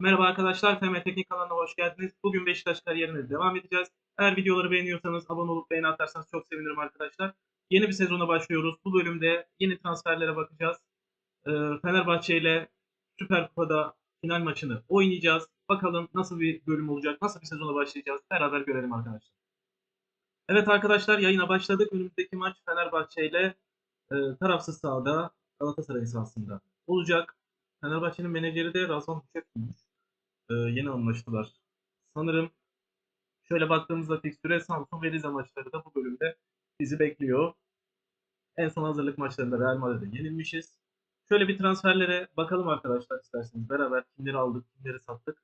Merhaba arkadaşlar, FM Teknik kanalına hoş geldiniz. Bugün Beşiktaş kariyerine devam edeceğiz. Eğer videoları beğeniyorsanız abone olup beğeni atarsanız çok sevinirim arkadaşlar. Yeni bir sezona başlıyoruz. Bu bölümde yeni transferlere bakacağız. Ee, Fenerbahçe ile Süper Kupa'da final maçını oynayacağız. Bakalım nasıl bir bölüm olacak, nasıl bir sezona başlayacağız. Beraber görelim arkadaşlar. Evet arkadaşlar yayına başladık. Önümüzdeki maç Fenerbahçe ile e, tarafsız sahada Galatasaray sahasında olacak. Fenerbahçe'nin menajeri de Razvan Hüçek'miş. Ee, yeni anlaştılar. Sanırım şöyle baktığımızda fikstüre Samsun ve Rize maçları da bu bölümde bizi bekliyor. En son hazırlık maçlarında Real Madrid'e yenilmişiz. Şöyle bir transferlere bakalım arkadaşlar isterseniz. Beraber kimleri aldık, kimleri sattık.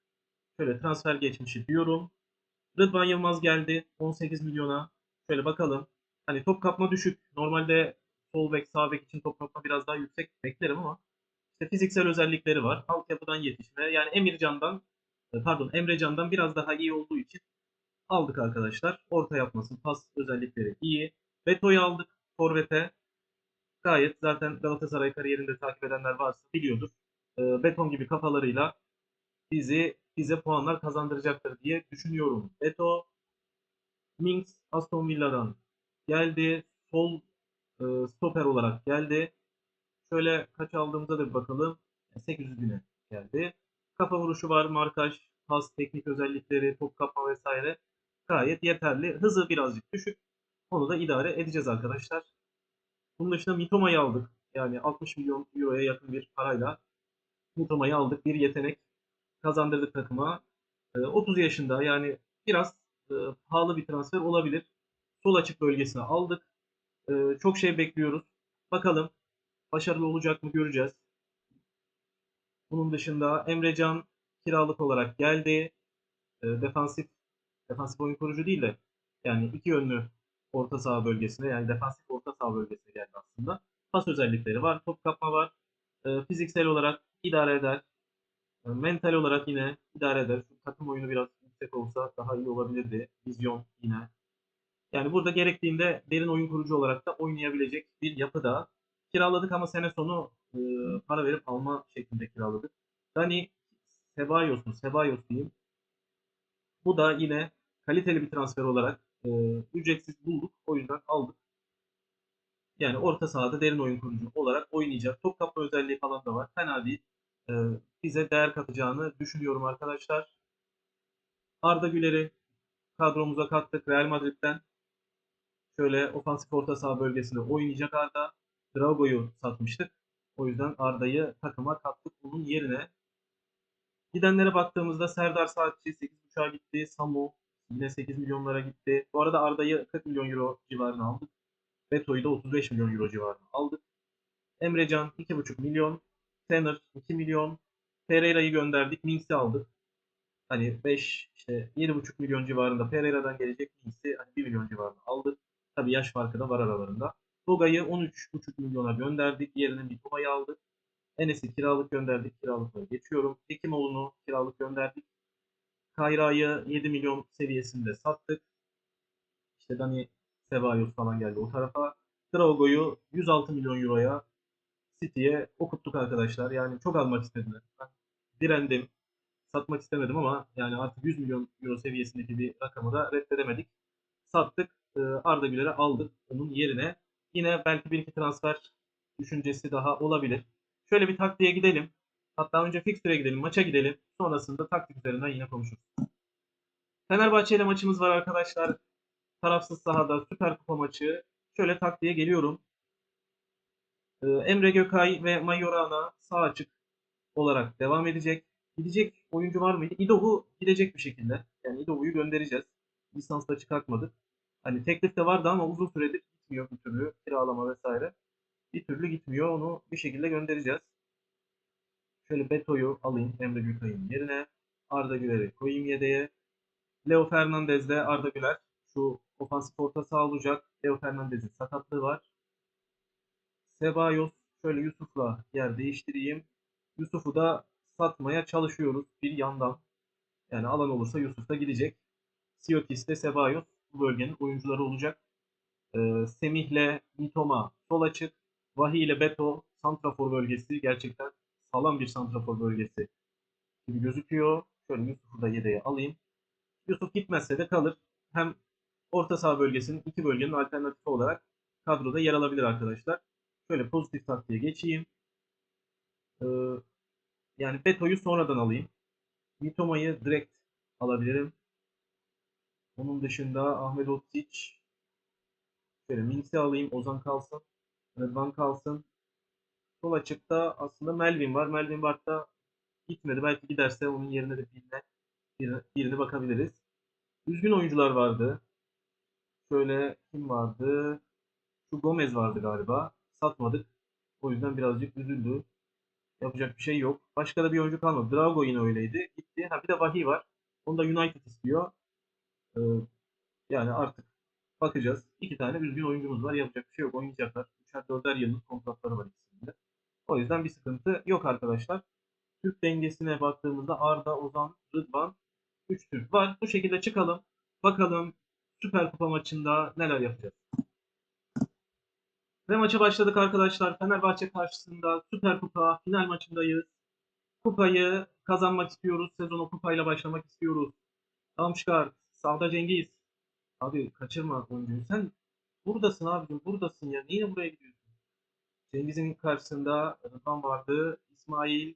Şöyle transfer geçmişi diyorum. Rıdvan Yılmaz geldi 18 milyona. Şöyle bakalım. Hani top kapma düşük. Normalde sol bek, sağ bek için top kapma biraz daha yüksek beklerim ama işte fiziksel özellikleri var. Altyapıdan yetişme. Yani Emircan'dan e, pardon Emrecan'dan biraz daha iyi olduğu için aldık arkadaşlar. Orta yapması, pas özellikleri iyi. Beto'yu aldık Forvet'e. Gayet zaten Galatasaray kariyerinde takip edenler varsa biliyordur. E, beton gibi kafalarıyla bizi bize puanlar kazandıracaktır diye düşünüyorum. Beto Minks Aston Villa'dan geldi. Sol e, stoper olarak geldi. Şöyle kaç aldığımıza da bir bakalım. 800 bine geldi. Kafa vuruşu var, markaj, pas, teknik özellikleri, top kapma vesaire gayet yeterli. Hızı birazcık düşük. Onu da idare edeceğiz arkadaşlar. Bunun dışında Mitoma'yı aldık. Yani 60 milyon euroya yakın bir parayla Mitoma'yı aldık. Bir yetenek kazandırdık takıma. Ee, 30 yaşında yani biraz e, pahalı bir transfer olabilir. Sol açık bölgesine aldık. Ee, çok şey bekliyoruz. Bakalım başarılı olacak mı göreceğiz. Bunun dışında Emrecan kiralık olarak geldi. E, defansif defansif oyun kurucu değil de yani iki yönlü orta saha bölgesine yani defansif orta saha bölgesine geldi aslında. Pas özellikleri var, top kapma var. E, fiziksel olarak idare eder. E, mental olarak yine idare eder. Şu takım oyunu biraz yüksek olsa daha iyi olabilirdi. Vizyon yine. Yani burada gerektiğinde derin oyun kurucu olarak da oynayabilecek bir yapıda kiraladık ama sene sonu e, para verip alma şeklinde kiraladık. Dani Ceballos mu? Ceballos diyeyim. Bu da yine kaliteli bir transfer olarak e, ücretsiz bulduk. O yüzden aldık. Yani orta sahada derin oyun kurucu olarak oynayacak. Top kapma özelliği falan da var. Fena değil. E, bize değer katacağını düşünüyorum arkadaşlar. Arda Güler'i kadromuza kattık Real Madrid'den. Şöyle ofansif orta saha bölgesinde oynayacak Arda. Drago'yu satmıştık. O yüzden Arda'yı takıma kattık bunun yerine. Gidenlere baktığımızda Serdar Saatçi 8.5'a gitti. Samu yine 8 milyonlara gitti. Bu arada Arda'yı 40 milyon euro civarına aldık. Beto'yu da 35 milyon euro civarına aldık. Emrecan 2.5 milyon. Tanner 2 milyon. Pereira'yı gönderdik. Minks'i aldık. Hani 5 işte 7.5 milyon civarında Pereira'dan gelecek Minks'i hani 1 milyon civarında aldık. Tabi yaş farkı da var aralarında. Toga'yı 13.5 milyona gönderdik. Yerine Mitoma'yı aldık. Enes'i kiralık gönderdik. Kiralıkları geçiyorum. Hekimoğlu'nu kiralık gönderdik. Kayra'yı 7 milyon seviyesinde sattık. İşte Dani Ceballos falan geldi o tarafa. Drago'yu 106 milyon euroya City'ye okuttuk arkadaşlar. Yani çok almak istediler. Ben direndim. Satmak istemedim ama yani artık 100 milyon euro seviyesindeki bir rakamı da reddedemedik. Sattık. Arda Güler'i aldık. Onun yerine Yine belki bir iki transfer düşüncesi daha olabilir. Şöyle bir taktiğe gidelim. Hatta önce fikstüre gidelim, maça gidelim. Sonrasında taktik üzerinden yine konuşuruz. Fenerbahçe ile maçımız var arkadaşlar. Tarafsız sahada Süper Kupa maçı. Şöyle taktiğe geliyorum. Ee, Emre Gökay ve Mayorana sağ açık olarak devam edecek. Gidecek oyuncu var mıydı? İdovu gidecek bir şekilde. Yani İdovu'yu göndereceğiz. Lisansla çıkartmadık. Hani teklif de vardı ama uzun süredir gitmiyor bir türlü. Kiralama vesaire. Bir türlü gitmiyor. Onu bir şekilde göndereceğiz. Şöyle Beto'yu alayım Emre Gülkay'ın yerine. Arda Güler'i koyayım yedeğe. Leo Fernandez de Arda Güler. Şu ofansif orta saha olacak. Leo Fernandez'in sakatlığı var. Sebayos şöyle Yusuf'la yer değiştireyim. Yusuf'u da satmaya çalışıyoruz bir yandan. Yani alan olursa Yusuf da gidecek. Siotis de Sebayos bu bölgenin oyuncuları olacak. Ee, Semih'le Mitoma sol açık. Vahiy ile Beto santrafor bölgesi gerçekten sağlam bir santrafor bölgesi gibi gözüküyor. Şöyle Yusuf'u da yedeğe alayım. Yusuf gitmezse de kalır. Hem orta saha bölgesinin iki bölgenin alternatifi olarak kadroda yer alabilir arkadaşlar. Şöyle pozitif taktiğe geçeyim. Ee, yani Beto'yu sonradan alayım. Mitoma'yı direkt alabilirim. Onun dışında Ahmet Otsic şöyle Mings'i alayım. Ozan kalsın. Rıdvan kalsın. Sol açıkta aslında Melvin var. Melvin Bart'ta gitmedi. Belki giderse onun yerine de birine, birine, bakabiliriz. Düzgün oyuncular vardı. Şöyle kim vardı? Şu Gomez vardı galiba. Satmadık. O yüzden birazcık üzüldü. Yapacak bir şey yok. Başka da bir oyuncu kalmadı. Drago yine öyleydi. Gitti. Ha bir de Vahiy var. Onu da United istiyor. Ee, yani artık bakacağız. İki tane düzgün oyuncumuz var. Yapacak bir şey yok. Oynayacaklar. Üçer dörder yıllık kontratları var ikisinde. O yüzden bir sıkıntı yok arkadaşlar. Türk dengesine baktığımızda Arda, Ozan, Rıdvan 3 Türk var. Bu şekilde çıkalım. Bakalım Süper Kupa maçında neler yapacağız. Ve maça başladık arkadaşlar. Fenerbahçe karşısında Süper Kupa final maçındayız. Kupayı kazanmak istiyoruz. Sezonu kupayla başlamak istiyoruz. Damşkar, Savda Cengiz. Abi kaçırma oyuncuyu. Sen buradasın abicim buradasın ya. Niye buraya gidiyorsun? Cengiz'in karşısında Rıdvan vardı. İsmail.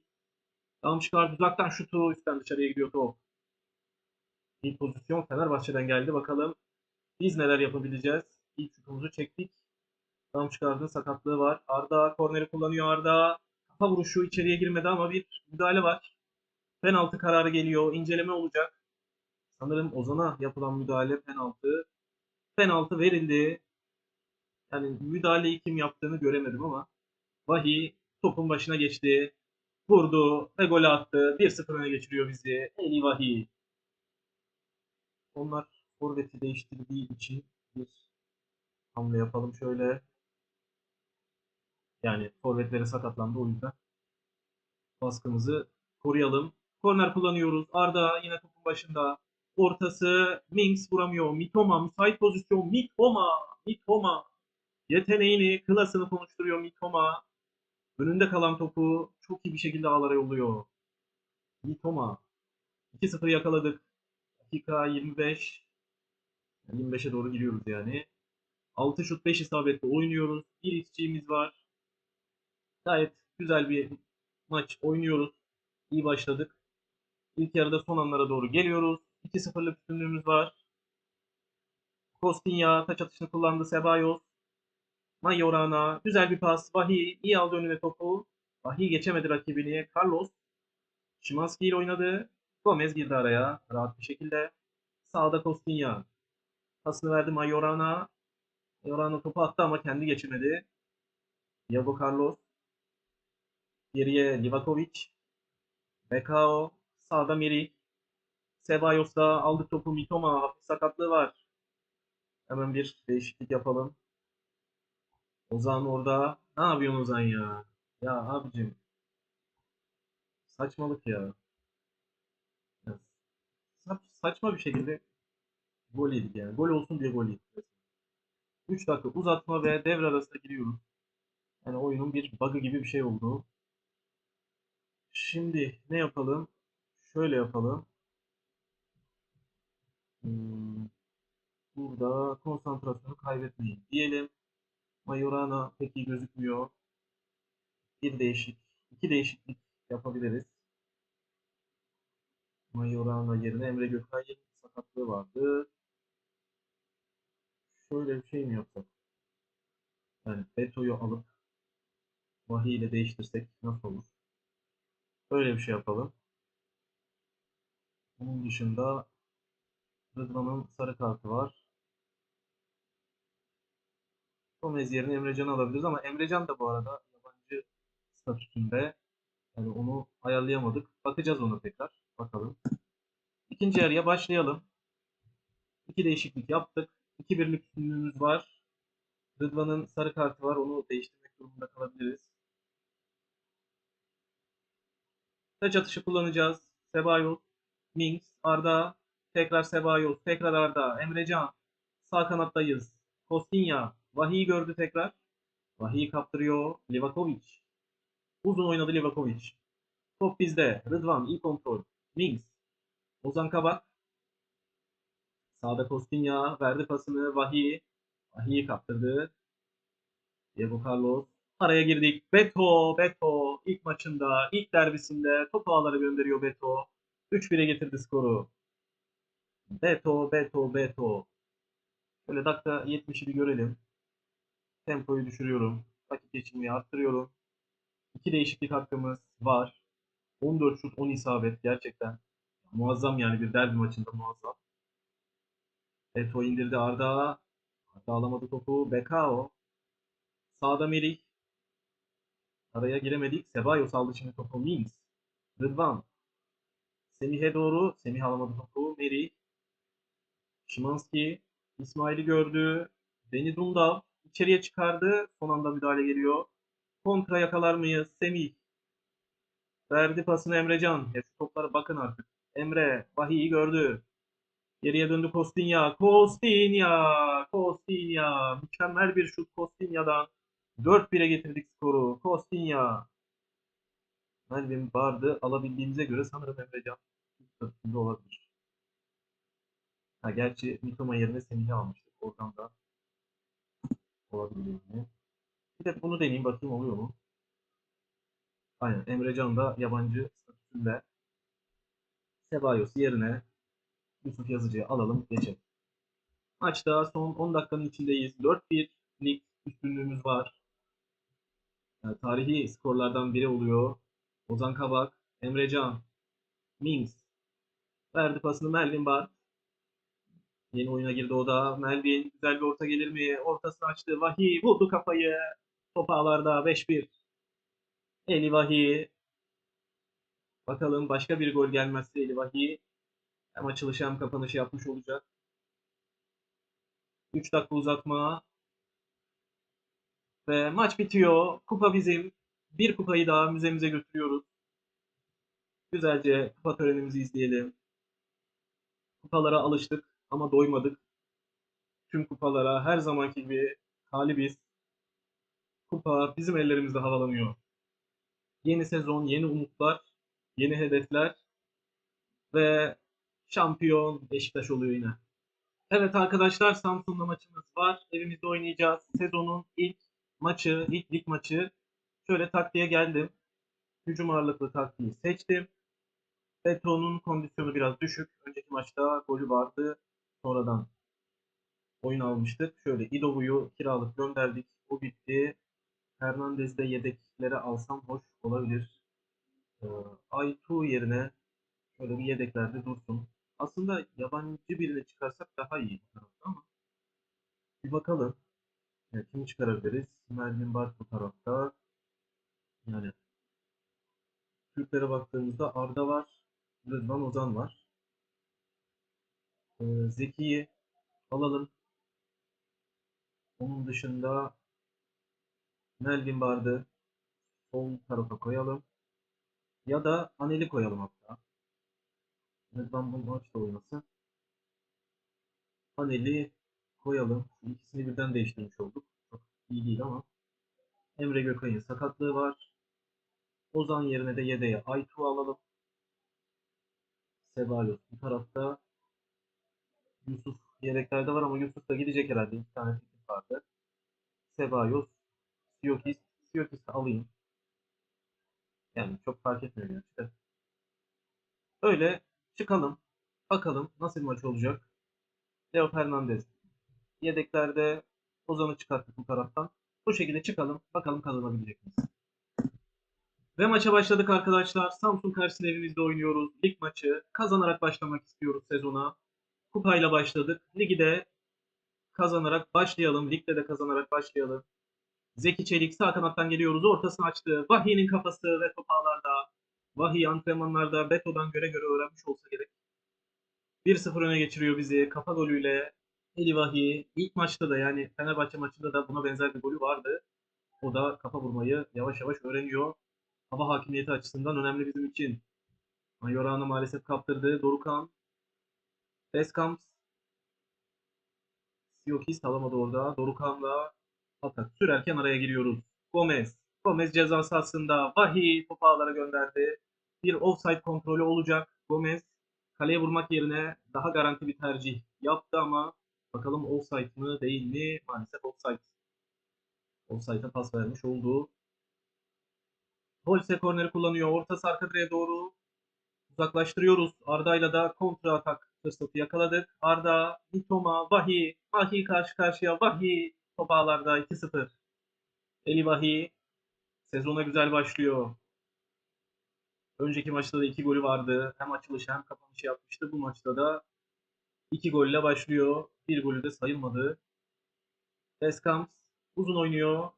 Damşkar uzaktan şutu üstten dışarıya gidiyor top. İyi pozisyon Fenerbahçe'den geldi. Bakalım biz neler yapabileceğiz. İlk şutumuzu çektik. Damşkar'ın sakatlığı var. Arda korneri kullanıyor Arda. Kafa vuruşu içeriye girmedi ama bir müdahale var. Penaltı kararı geliyor. İnceleme olacak. Sanırım Ozan'a yapılan müdahale penaltı. Penaltı verildi. Yani müdahaleyi kim yaptığını göremedim ama Vahiy topun başına geçti. Vurdu ve gol attı. 1-0 öne geçiriyor bizi. Eli Vahiy. Onlar forveti değiştirdiği için bir hamle yapalım şöyle. Yani forvetleri sakatlandı o yüzden. Baskımızı koruyalım. Korner kullanıyoruz. Arda yine topun başında. Ortası Mings vuramıyor. Mitoma müsait pozisyon. Mitoma. Mitoma. Yeteneğini, klasını konuşturuyor Mitoma. Önünde kalan topu çok iyi bir şekilde ağlara yolluyor. Mitoma. 2-0 yakaladık. Dakika 25. 25'e doğru giriyoruz yani. 6 şut 5 isabetli oynuyoruz. Bir iççiğimiz var. Gayet güzel bir maç oynuyoruz. İyi başladık. İlk yarıda son anlara doğru geliyoruz. 2-0'lık üstünlüğümüz var. Kostinha taç atışını kullandı. Ceballos. Mayorana. Güzel bir pas. Vahiy iyi aldı önüne topu. Vahiy geçemedi rakibini. Carlos. Şimanski ile oynadı. Gomez girdi araya. Rahat bir şekilde. Sağda Kostinha. Pasını verdi Mayorana. Mayorana topu attı ama kendi geçemedi. Diego Carlos. Geriye Livakovic. Bekao. Sağda Mirik. Ceballos da aldı topu. Mitoma hafif sakatlığı var. Hemen bir değişiklik yapalım. Ozan orada. Ne yapıyorsun Ozan ya? Ya abicim. Saçmalık ya. ya sa- saçma bir şekilde gol yedik yani. Gol olsun diye gol yedik. 3 dakika uzatma ve devre arasına giriyoruz. Yani oyunun bir bug'ı gibi bir şey oldu. Şimdi ne yapalım? Şöyle yapalım. Hmm, Burada konsantrasyonu kaybetmeyin diyelim. Majorana pek iyi gözükmüyor. Bir değişik, iki değişiklik yapabiliriz. Majorana yerine Emre Gökay'ın sakatlığı vardı. Şöyle bir şey mi yapsak? Yani Beto'yu alıp Vahiy ile değiştirsek nasıl olur? Öyle bir şey yapalım. Onun dışında Rıdvan'ın sarı kartı var. Gomez yerine Emrecan'ı alabiliriz ama Emrecan da bu arada yabancı statüsünde. Yani onu ayarlayamadık. Bakacağız ona tekrar. Bakalım. İkinci yarıya başlayalım. İki değişiklik yaptık. 2-1'lik üstünlüğümüz var. Rıdvan'ın sarı kartı var. Onu değiştirmek durumunda kalabiliriz. Taç atışı kullanacağız. Sebayos, Mings, Arda, tekrar Sebayos, tekrar Arda, Emrecan. Sağ kanattayız. Kostinha, Vahiy gördü tekrar. Vahiy kaptırıyor. Livakovic. Uzun oynadı Livakovic. Top bizde. Rıdvan iyi kontrol. Mings. Ozan Kabak. Sağda Kostinya verdi pasını. Vahiy. Vahiy'i kaptırdı. Diego Carlos. Araya girdik. Beto, Beto ilk maçında, ilk derbisinde top ağlara gönderiyor Beto. 3-1'e getirdi skoru. Beto, Beto, Beto. Şöyle dakika 70'i bir görelim. Tempoyu düşürüyorum. Vakit geçirmeyi arttırıyorum. İki değişiklik hakkımız var. 14 şut 10 isabet gerçekten. Muazzam yani bir derbi maçında muazzam. Beto indirdi Arda. Arda alamadı topu. Bekao. Sağda Melih. Araya giremedik. Sebayos aldı şimdi topu. Mings. Rıdvan. Semih'e doğru. Semih alamadı topu. Merih. Şimanski. İsmail'i gördü. Deni Dundav. İçeriye çıkardı. Son anda müdahale geliyor. Kontra yakalar mıyız? Semih. Verdi pasını Emrecan. Ya şu toplara bakın artık. Emre. Vahiy'i gördü. Geriye döndü Kostinya. Kostinya. Kostinya. Mükemmel bir şut Kostinya'dan. 4-1'e getirdik skoru. Kostinya. Melvin vardı. Alabildiğimize göre sanırım Emrecan. Üstünde olabilir. Ha, gerçi Mitoma yerine Semih'i almıştık. Oradan da olabilir? Bir de bunu deneyeyim bakayım oluyor mu? Aynen. Emrecan da yabancı statüsünde. Sebayos yerine Yusuf Yazıcı'yı alalım geçelim. Maçta son 10 dakikanın içindeyiz. 4-1 lig üstünlüğümüz var. Yani tarihi skorlardan biri oluyor. Ozan Kabak, Emrecan, Mings. Verdi pasını Melvin Bart. Yeni oyuna girdi o da. Melvin güzel bir orta gelir mi? Ortasını açtı. Vahiy vurdu kafayı. Top ağlarda 5-1. Eli Vahiy. Bakalım başka bir gol gelmezse Eli Vahiy hem açılışı hem kapanışı yapmış olacak. 3 dakika uzatma. Ve maç bitiyor. Kupa bizim. Bir kupayı daha müzemize götürüyoruz. Güzelce kupa törenimizi izleyelim. Kupalara alıştık ama doymadık. Tüm kupalara her zamanki gibi talibiz. Kupa bizim ellerimizde havalanıyor. Yeni sezon, yeni umutlar, yeni hedefler ve şampiyon Beşiktaş oluyor yine. Evet arkadaşlar Samsun'la maçımız var. Evimizde oynayacağız. Sezonun ilk maçı, ilk lig maçı. Şöyle taktiğe geldim. Hücum ağırlıklı taktiği seçtim. Beto'nun kondisyonu biraz düşük. Önceki maçta golü vardı. Sonradan oyun almıştık. Şöyle İdovu'yu kiralık gönderdik. O bitti. Hernandez'i de yedeklere alsam hoş olabilir. Ee, Aytu yerine şöyle bir yedeklerde dursun. Aslında yabancı birini çıkarsak daha iyi bu tarafta ama bir bakalım. Ya, kimi çıkarabiliriz? Melvin Bart bu tarafta. Yani Türklere baktığımızda Arda var. Rıdvan Ozan var. Ee, Zeki'yi alalım. Onun dışında Melvin Bard'ı sol tarafa koyalım. Ya da Anel'i koyalım hatta. Rıdvan bu maçta oynasın. Anel'i koyalım. Şu İkisini birden değiştirmiş olduk. Çok iyi değil ama. Emre Gökay'ın sakatlığı var. Ozan yerine de yedeğe Aytu alalım. Sebayos bu tarafta. Yusuf yedeklerde var ama Yusuf da gidecek herhalde. İki tane teklif vardı. Sebayos, Siyokis. Siyokis'i alayım. Yani çok fark etmiyor gerçekten. Öyle çıkalım. Bakalım nasıl maç olacak. Leo Fernandez. Yedeklerde Ozan'ı çıkarttık bu taraftan. Bu şekilde çıkalım. Bakalım kazanabilecek miyiz? Ve maça başladık arkadaşlar. Samsun karşısında evimizde oynuyoruz. Lig maçı. Kazanarak başlamak istiyoruz sezona. Kupayla başladık. Ligi de kazanarak başlayalım. Ligde de kazanarak başlayalım. Zeki Çelik sağ kanattan geliyoruz. Ortasını açtı. Vahiy'nin kafası ve top ağlarda. Vahiy antrenmanlarda Beto'dan göre göre öğrenmiş olsa gerek. 1-0 öne geçiriyor bizi. Kafa golüyle Eli Vahiy. İlk maçta da yani Fenerbahçe maçında da buna benzer bir golü vardı. O da kafa vurmayı yavaş yavaş öğreniyor. Hava hakimiyeti açısından önemli bizim için. Mayoran'ı maalesef kaptırdı. Dorukan. Beskamps. Siyokis alamadı orada. Dorukan'la atak sürerken araya giriyoruz. Gomez. Gomez ceza sahasında. Vahiy topu ağlara gönderdi. bir offside kontrolü olacak. Gomez kaleye vurmak yerine daha garanti bir tercih yaptı ama bakalım offside mı değil mi? Maalesef offside. Offside'a pas vermiş oldu. Holse korneri kullanıyor. Ortası arka direğe doğru uzaklaştırıyoruz. Arda'yla da kontra atak fırsatı yakaladık. Arda, Mitoma, Vahi, Vahi karşı karşıya. Vahi top ağlarda 2-0. Eli Vahi sezona güzel başlıyor. Önceki maçta da iki golü vardı. Hem açılışı hem kapanışı yapmıştı. Bu maçta da iki golle başlıyor. Bir golü de sayılmadı. Deskamps uzun oynuyor.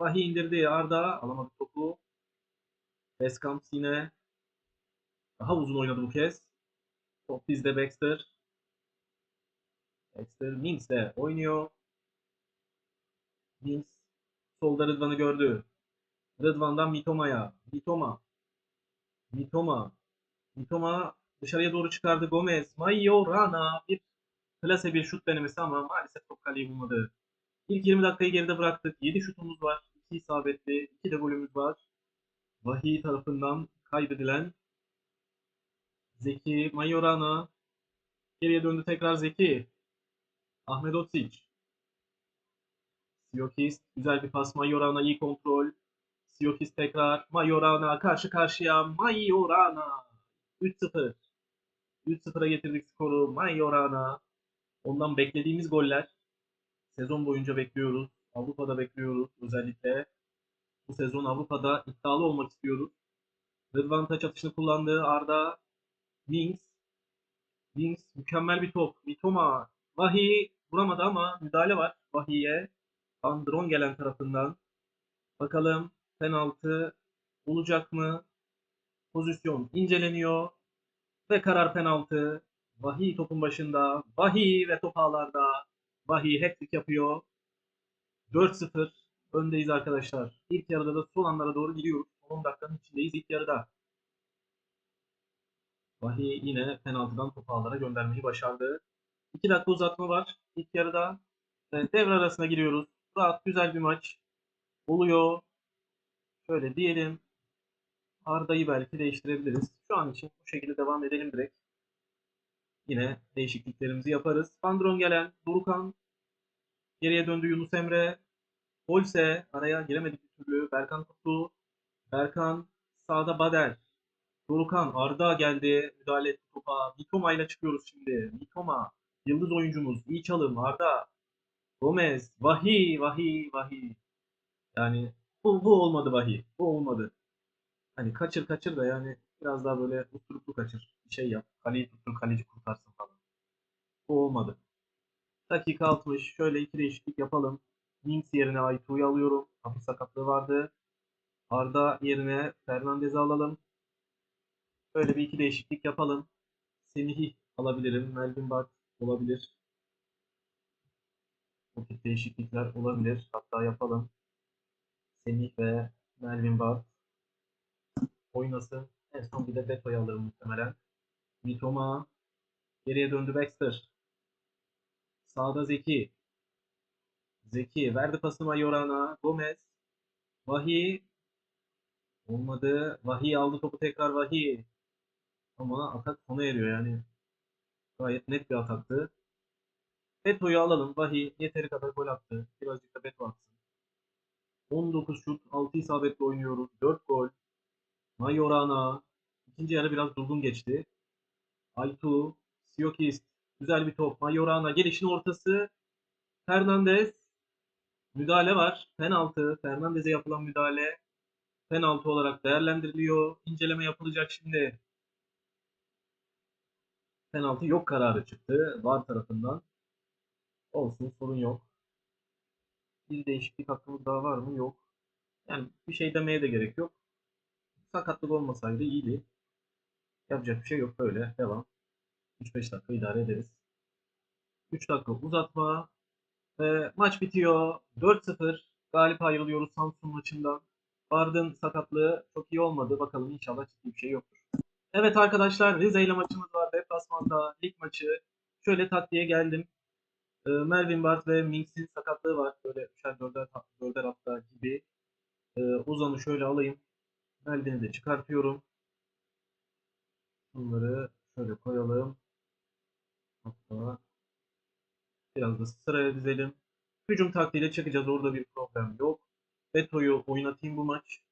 Vahi indirdi. Arda alamadı topu. Deskamps yine daha uzun oynadı bu kez. Top bizde Baxter. Baxter Mings de oynuyor. Mings solda Rıdvan'ı gördü. Rıdvan'dan Mitoma'ya. Mitoma. Mitoma. Mitoma dışarıya doğru çıkardı Gomez. Majorana bir klase bir şut denemesi ama maalesef top kaleyi bulmadı. İlk 20 dakikayı geride bıraktık. 7 şutumuz var. 2 isabetli. 2 de golümüz var. Vahiy tarafından kaybedilen Zeki Majorana geriye döndü tekrar Zeki. Ahmet Otsic. Siokis güzel bir pas. Majorana iyi kontrol. Siokis tekrar. Majorana karşı karşıya. Majorana. 3-0. 3-0'a getirdik skoru. Majorana. Ondan beklediğimiz goller. Sezon boyunca bekliyoruz. Avrupa'da bekliyoruz özellikle. Bu sezon Avrupa'da iddialı olmak istiyoruz. Rıdvan taç atışını kullandı. Arda. Wings. Wings mükemmel bir top. Mitoma. Vahiy vuramadı ama müdahale var Vahiy'e. Andron gelen tarafından. Bakalım penaltı olacak mı? Pozisyon inceleniyor. Ve karar penaltı. Vahiy topun başında. Vahiy ve top ağlarda. Vahiy hat-trick yapıyor. 4-0 öndeyiz arkadaşlar. İlk yarıda da son anlara doğru gidiyoruz. 10 dakikanın içindeyiz ilk yarıda. Vahiy yine penaltıdan top ağlara göndermeyi başardı. 2 dakika uzatma var ilk yarıda. Evet, devre arasına giriyoruz. Rahat güzel bir maç oluyor. Şöyle diyelim. Arda'yı belki değiştirebiliriz. Şu an için bu şekilde devam edelim direkt. Yine değişikliklerimizi yaparız. Bandron gelen Durukan geriye döndü Yunus Emre. Holse araya giremedik bir türlü. Berkan tuttu. Berkan sağda Bader. Durukan Arda geldi. Müdahale etti topa. Mitoma ile çıkıyoruz şimdi. Mitoma yıldız oyuncumuz. İyi çalım Arda. Gomez. Vahiy. Vahiy. Vahiy. Yani bu, bu olmadı Vahiy. Bu olmadı. Hani kaçır kaçır da yani biraz daha böyle usturuplu kaçır. Bir şey yap. Kaleyi tuttur kaleci kurtarsın falan. Bu olmadı. Dakika 60. Şöyle iki değişiklik yapalım. Mings yerine Aytu'yu alıyorum. Hafif sakatlığı vardı. Arda yerine Fernandez'i alalım. Böyle bir iki değişiklik yapalım. Semih'i alabilirim. Melvin Bart olabilir. Bu tip değişiklikler olabilir. Hatta yapalım. Semih ve Melvin Bart oynasın. En son bir de Beto'yu alırım muhtemelen. Mitoma geriye döndü Baxter. Sağda Zeki. Zeki verdi pasını Mayorana. Gomez. Vahiy. Olmadı. Vahiy aldı topu tekrar Vahiy. Ama atak sona eriyor yani. Gayet net bir ataktı. Beto'yu alalım. Vahiy yeteri kadar gol attı. Birazcık da Beto atsın. 19 şut, 6 isabetle oynuyoruz. 4 gol. Majorana. İkinci yarı biraz durgun geçti. Aytu. Siokis. Güzel bir top. Majorana gelişin ortası. Fernandez. Müdahale var. Penaltı. Fernandez'e yapılan müdahale. Penaltı olarak değerlendiriliyor. İnceleme yapılacak şimdi. Penaltı yok kararı çıktı. VAR tarafından. Olsun sorun yok. Bir değişiklik hakkımız daha var mı? Yok. Yani bir şey demeye de gerek yok. Sakatlık olmasaydı iyiydi. Yapacak bir şey yok böyle. Devam. 3-5 dakika idare ederiz. 3 dakika uzatma. Ve maç bitiyor. 4-0. Galip ayrılıyoruz Samsun maçından. Bard'ın sakatlığı çok iyi olmadı. Bakalım inşallah ciddi bir şey yoktur. Evet arkadaşlar Rize ile maçımız var. Deplasmanda lig maçı. Şöyle taktiğe geldim. Ee, Melvin Bart ve Minks'in sakatlığı var. Böyle üçer dörder, dörder hafta gibi. Ee, Ozan'ı şöyle alayım. Melvin'i de çıkartıyorum. Bunları şöyle koyalım. Hatta biraz da sıraya dizelim. Hücum taktiğiyle çıkacağız. Orada bir problem yok. Beto'yu oynatayım bu maç.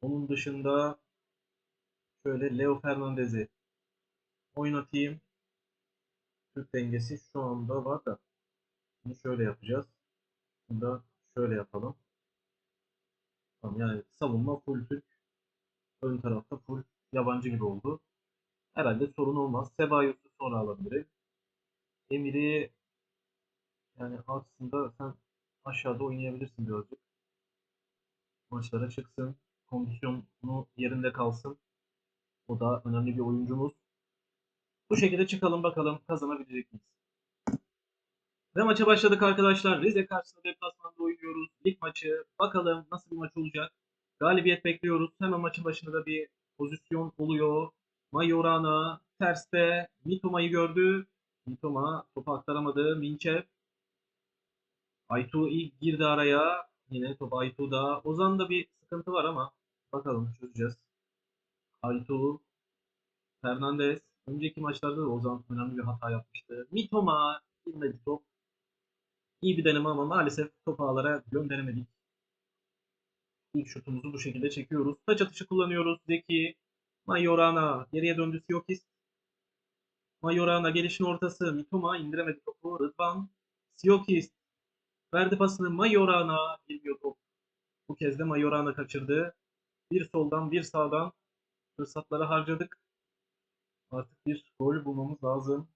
Onun dışında şöyle Leo Fernandez'i oynatayım. Türk dengesi şu anda var da bunu şöyle yapacağız. Bunu da şöyle yapalım. Tamam yani savunma full Türk. Ön tarafta full yabancı gibi oldu. Herhalde sorun olmaz. Sebayos'u sonra alabilirim. Emir'i yani aslında sen aşağıda oynayabilirsin birazcık. Maçlara çıksın. Kondisyonu yerinde kalsın. O da önemli bir oyuncumuz. Bu şekilde çıkalım bakalım kazanabilecek miyiz? Ve maça başladık arkadaşlar. Rize karşısında deplasmanda oynuyoruz. Lig maçı. Bakalım nasıl bir maç olacak. Galibiyet bekliyoruz. Hemen maçın başında da bir pozisyon oluyor. Majorana terste Mitoma'yı gördü. Mitoma topu aktaramadı. Minçev. Aytu ilk girdi araya. Yine top Aytu'da. Ozan'da bir sıkıntı var ama bakalım çözeceğiz. Aytu. Fernandez. Önceki maçlarda da Ozan önemli bir hata yapmıştı. Mitoma girmedi top. İyi bir deneme ama maalesef top ağlara gönderemedik. İlk şutumuzu bu şekilde çekiyoruz. Taç atışı kullanıyoruz. Zeki. Majorana. Geriye döndü Siyokis. Majorana gelişin ortası. Mitoma indiremedi topu. Rıdvan. Siyokis. Verdi pasını Majorana. Girmiyor top. Bu kez de Majorana kaçırdı. Bir soldan bir sağdan fırsatları harcadık. Artık bir gol bulmamız lazım.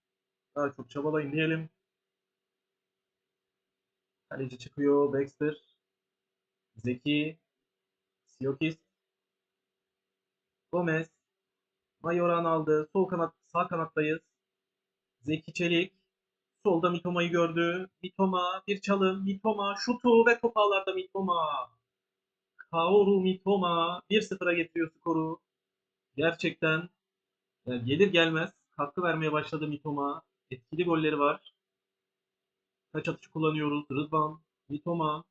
Daha çok çabalayın diyelim. Kaleci çıkıyor. Baxter. Zeki. Siyokis. Gomez. Mayoran aldı. Sol kanat, sağ kanattayız. Zeki Çelik. Solda Mitoma'yı gördü. Mitoma bir çalım. Mitoma şutu ve top ağlarda Mitoma. Kaoru Mitoma 1-0'a getiriyor skoru. Gerçekten yani gelir gelmez katkı vermeye başladı Mitoma. Etkili golleri var. Kaç atış kullanıyoruz? Rıdvan, Mitoma.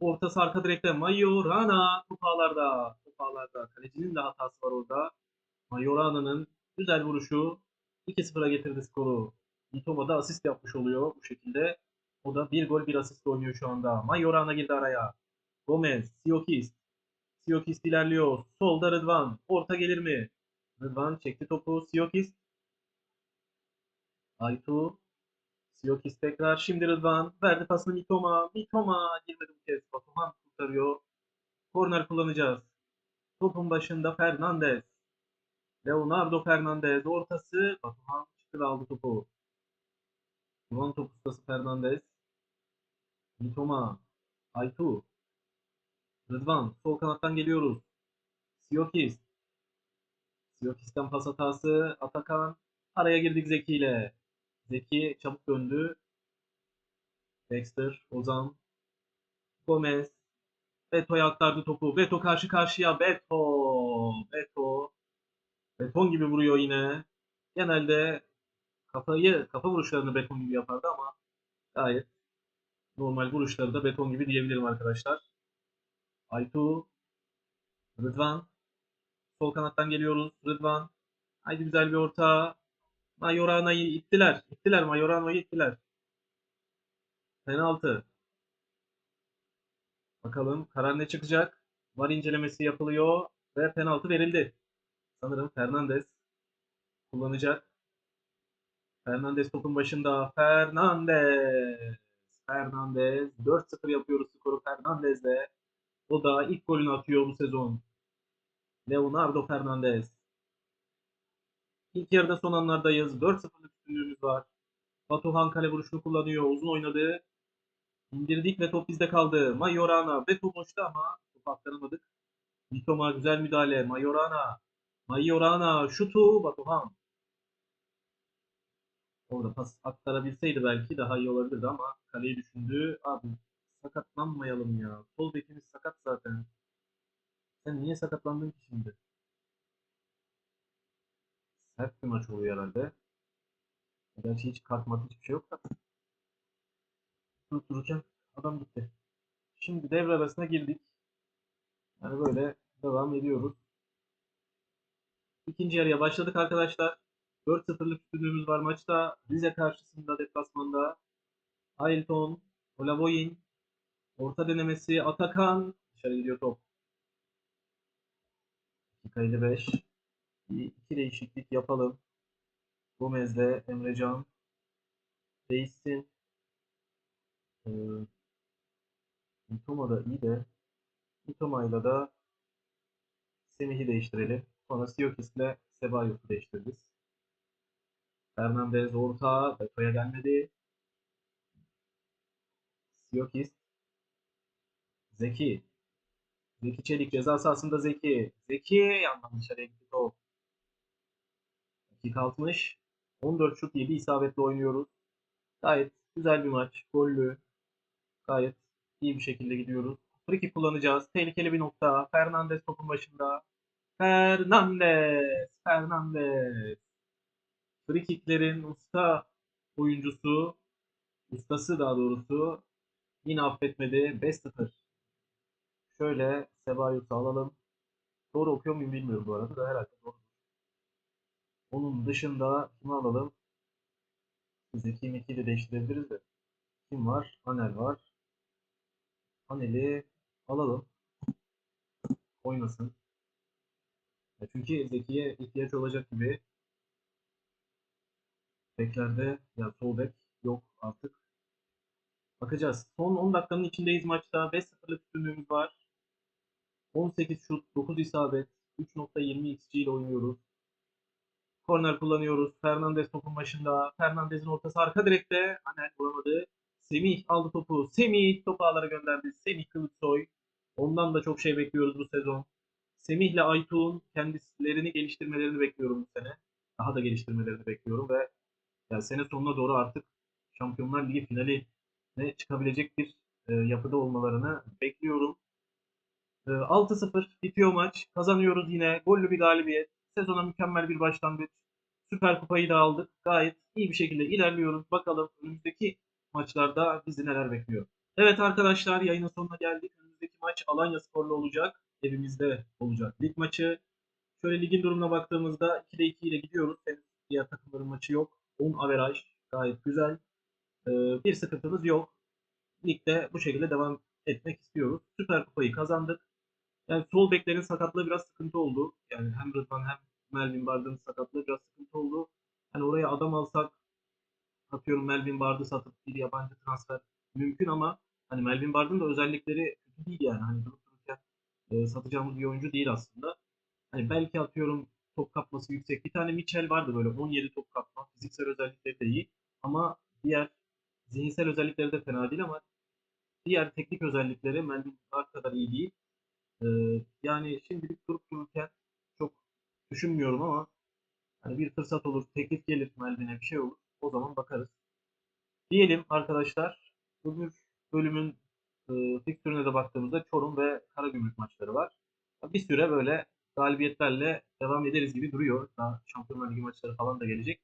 Ortası arka direkte ağlarda. Top ağlarda. Kalecinin de hatası var orada. Majorana'nın güzel vuruşu 2-0'a getirdi skoru. Mitoma da asist yapmış oluyor bu şekilde. O da bir gol bir asist oynuyor şu anda. Majorana girdi araya. Gomez, Siyokis. Siyokis ilerliyor. Solda Rıdvan. Orta gelir mi? Rıdvan çekti topu. Siyokis. Aytu. Siyokis tekrar. Şimdi Rıdvan. Verdi pasını Mitoma. Mitoma girmedi bu kez. Batuhan kurtarıyor. Korner kullanacağız. Topun başında Fernandez. Leonardo Fernandez. Ortası. Batuhan çıktı ve aldı topu. Duvan top ustası Fernandez. Mitoma. Aytu. Rıdvan. Sol kanattan geliyoruz. Siyokis. Siyokis'ten pas hatası. Atakan. Araya girdik Zeki ile. Zeki çabuk döndü. Dexter, Ozan, Gomez. Beto'ya aktardı topu. Beto karşı karşıya. Beto. Beto. Beton gibi vuruyor yine. Genelde kafayı, kafa vuruşlarını beton gibi yapardı ama gayet normal vuruşları da beton gibi diyebilirim arkadaşlar. Aytu. Rıdvan. Sol kanattan geliyoruz. Rıdvan. Haydi güzel bir orta. Mayorana'yı ittiler. İttiler Mayorana'yı ittiler. Penaltı. Bakalım karar ne çıkacak? Var incelemesi yapılıyor ve penaltı verildi. Sanırım Fernandez kullanacak. Fernandez topun başında. Fernandez. Fernandez. 4-0 yapıyoruz skoru Fernandez'le. O da ilk golünü atıyor bu sezon. Leonardo Fernandez. İlk yarıda son anlardayız. 4-0'lık üstünlüğümüz var. Batuhan kale vuruşunu kullanıyor. Uzun oynadı. İndirdik ve top bizde kaldı. Majorana. Beto boşta ama top aktaramadık. Mitoma güzel müdahale. Majorana. Majorana. Şutu. Batuhan. Orada pas aktarabilseydi belki daha iyi olabilirdi ama kaleyi düşündü. Abi sakatlanmayalım ya. Sol bekimiz sakat zaten. Sen niye sakatlandın ki şimdi? Sert bir maç oluyor herhalde. Gerçi hiç kartmatik hiçbir şey yok da. Dururken adam gitti. Şimdi devre arasına girdik. Yani böyle devam ediyoruz. İkinci yarıya başladık arkadaşlar. 4-0'lık üstünlüğümüz var maçta. Rize karşısında deplasmanda. Ailton, Olavoyin, orta denemesi Atakan. Dışarı gidiyor top. Dakika 55. Bir, iki değişiklik yapalım. Gomez'le Emrecan. Değişsin. Ee, Mitoma da iyi de Mitoma'yla da Semih'i değiştirelim. Sonra Siokis'le Sebayos'u değiştiririz. Fernandez orta. Beto'ya gelmedi. Siokis. Zeki. Zeki Çelik ceza sahasında Zeki. Zeki yandan dışarıya gitti top. Dakika 60. 14 şut 7 isabetle oynuyoruz. Gayet güzel bir maç. Gollü. Gayet iyi bir şekilde gidiyoruz. Free kick kullanacağız. Tehlikeli bir nokta. Fernandez topun başında. Fernandez. Fernandez. Free kicklerin usta oyuncusu. Ustası daha doğrusu. Yine affetmedi. 5-0. Şöyle Sebayos'u alalım. Doğru okuyor muyum bilmiyorum bu arada da herhalde doğru. Onun dışında kimi alalım? Zeki Meki'yi de değiştirebiliriz de. Kim var? Anel var. Anel'i alalım. Oynasın. Ya çünkü Zeki'ye ihtiyaç olacak gibi. Beklerde ya sol bek yok artık. Bakacağız. Son 10 dakikanın içindeyiz maçta. 5-0'lık üstünlüğümüz var. 18 şut, 9 isabet, 3.20 XG ile oynuyoruz. Korner kullanıyoruz. Fernandez topun başında. Fernandez'in ortası arka direkte. Anel vuramadı. Semih aldı topu. Semih topu ağlara gönderdi. Semih Kılıçsoy. Ondan da çok şey bekliyoruz bu sezon. Semih ile Aytuğ'un kendilerini geliştirmelerini bekliyorum bu sene. Daha da geliştirmelerini bekliyorum ve yani sene sonuna doğru artık Şampiyonlar Ligi finali çıkabilecek bir e, yapıda olmalarını bekliyorum. E, 6-0 bitiyor maç. Kazanıyoruz yine. Gollü bir galibiyet. Sezona mükemmel bir başlangıç. Süper Kupayı da aldık. Gayet iyi bir şekilde ilerliyoruz. Bakalım önümüzdeki maçlarda bizi neler bekliyor. Evet arkadaşlar yayının sonuna geldik. Önümüzdeki maç Alanya Spor'la olacak. Evimizde olacak. Lig maçı. Şöyle ligin durumuna baktığımızda 2'de 2 ile gidiyoruz. Henüz diğer takımların maçı yok. 10 averaj. Gayet güzel. Ee, bir sıkıntımız yok. Ligde bu şekilde devam etmek istiyoruz. Süper Kupayı kazandık. Yani sol beklerin sakatlığı biraz sıkıntı oldu. Yani hem Rıdvan hem Melvin Bard'ın sakatlığı biraz sıkıntı oldu. Hani oraya adam alsak atıyorum Melvin Bard'ı satıp bir yabancı transfer mümkün ama hani Melvin Bard'ın da özellikleri kötü değil yani. Hani durup dururken e, satacağımız bir oyuncu değil aslında. Hani belki atıyorum top kapması yüksek. Bir tane Mitchell vardı böyle 17 top kapma. Fiziksel özellikleri de iyi. Ama diğer zihinsel özellikleri de fena değil ama diğer teknik özellikleri Melvin Bard kadar iyi değil. Düşünmüyorum ama hani bir fırsat olur, teklif gelir Melvin'e bir şey olur. O zaman bakarız. Diyelim arkadaşlar. Bugün bölümün e, fikstürüne de baktığımızda Çorum ve Karagümrük maçları var. Bir süre böyle galibiyetlerle devam ederiz gibi duruyor. Daha Şampiyonlar Ligi maçları falan da gelecek.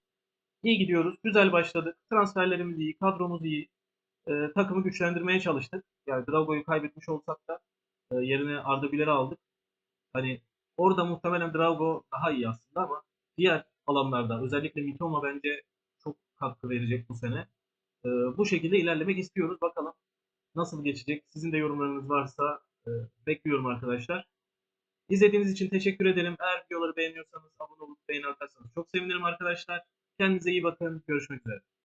İyi gidiyoruz. Güzel başladık. Transferlerimiz iyi. Kadromuz iyi. E, takımı güçlendirmeye çalıştık. Yani Drago'yu kaybetmiş olsak da e, yerine Arda Güler'i aldık. Hani orada muhtemelen Drago daha iyi aslında ama diğer alanlarda özellikle Mitoma bence çok katkı verecek bu sene. E, bu şekilde ilerlemek istiyoruz. Bakalım nasıl geçecek? Sizin de yorumlarınız varsa e, bekliyorum arkadaşlar. İzlediğiniz için teşekkür ederim. Eğer videoları beğeniyorsanız abone olup beğeni atarsanız çok sevinirim arkadaşlar. Kendinize iyi bakın. Görüşmek üzere.